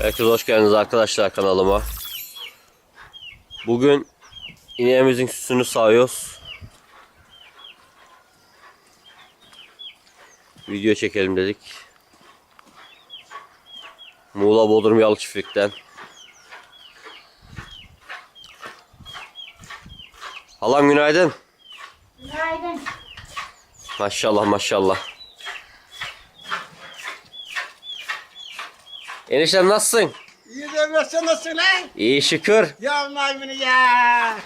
Herkese hoş geldiniz arkadaşlar kanalıma. Bugün ineğimizin sütünü sağıyoruz. Video çekelim dedik. Muğla Bodrum Yalı Çiftlik'ten. Halam günaydın. Günaydın. Maşallah maşallah. Eniştem nasılsın? İyi devletsen nasıl lan? İyi şükür. Ya maymunu ya.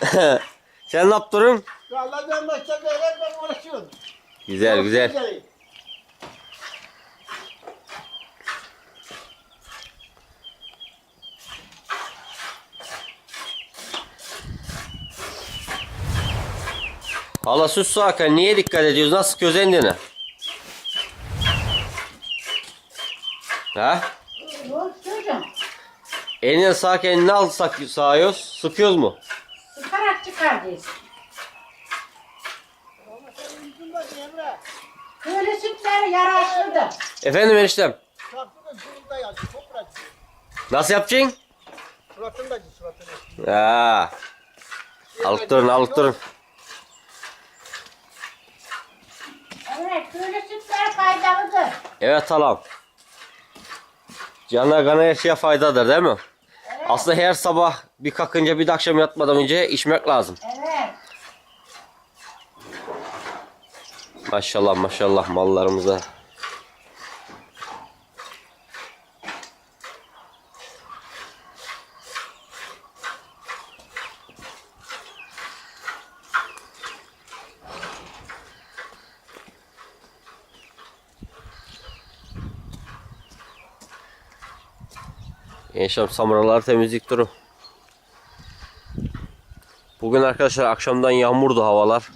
Sen ne yaptın? Vallahi ben böyle ben uğraşıyorum. Güzel güzel. Hala sus Hakan niye dikkat ediyoruz? Nasıl közendine? Ha? Yok çocuğum. Eline ne alsak sağıyoruz? Sıkıyoruz mu? Sıkarak çıkardıyız. Böyle sütler yaraşırdı. Efendim eniştem. Nasıl yapacaksın? Suratını da suratını. Ha. Alıktırın alıktırın. Evet böyle sütler faydalıdır. Evet halam. Cana kana şeye faydadır değil mi? Evet. Aslında her sabah bir kalkınca bir de akşam yatmadan önce içmek lazım. Evet. Maşallah maşallah mallarımıza. Yaşam samuralar temizlik duru. Bugün arkadaşlar akşamdan yağmurdu havalar.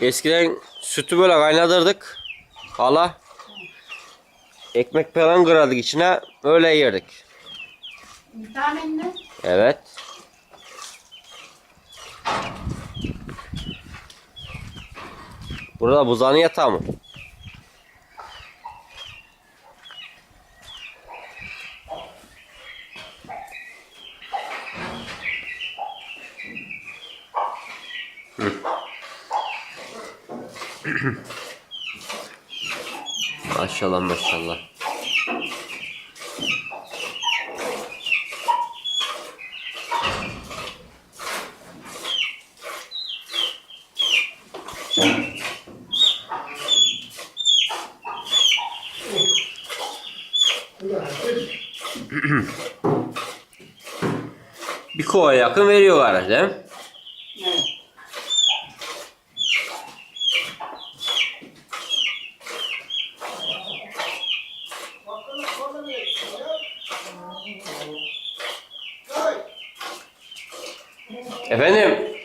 Eskiden sütü böyle kaynatırdık. Hala. Ekmek falan kırardık içine. Öyle yerdik. Vitaminli. Evet. Burada buzağının yatağı mı? maşallah maşallah. Bir kova yakın veriyor araç değil mi? Efendim?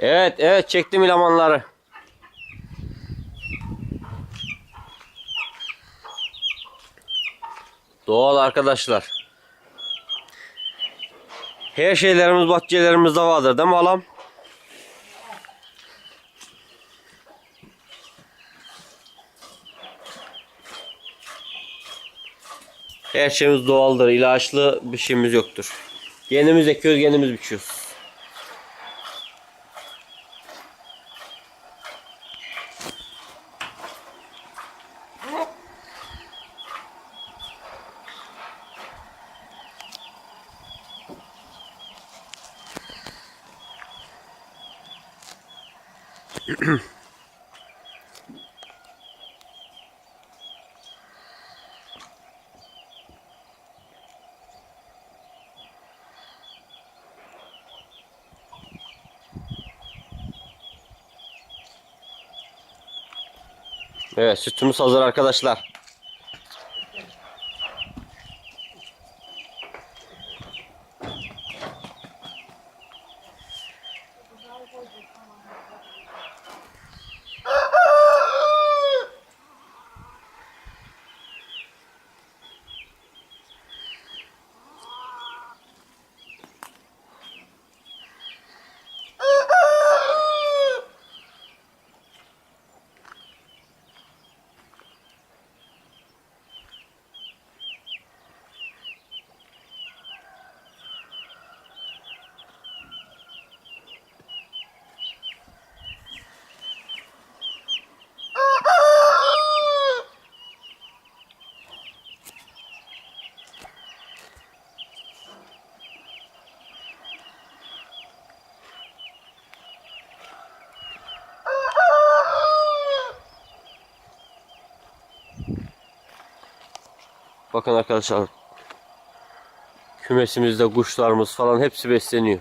Evet evet çektim ilamanları. Doğal arkadaşlar. Her şeylerimiz bahçelerimizde vardır değil mi halam? Her şeyimiz doğaldır. ilaçlı bir şeyimiz yoktur. Kendimiz ekiyoruz, kendimiz biçiyoruz. mm Evet sütümüz hazır arkadaşlar. Bakın arkadaşlar. Kümesimizde kuşlarımız falan hepsi besleniyor.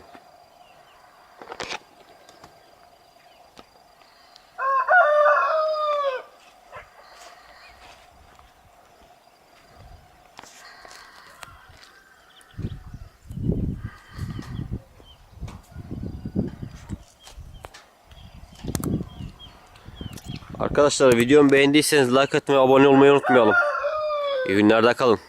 Arkadaşlar videomu beğendiyseniz like atmayı, abone olmayı unutmayalım. İyi günlerde kalın.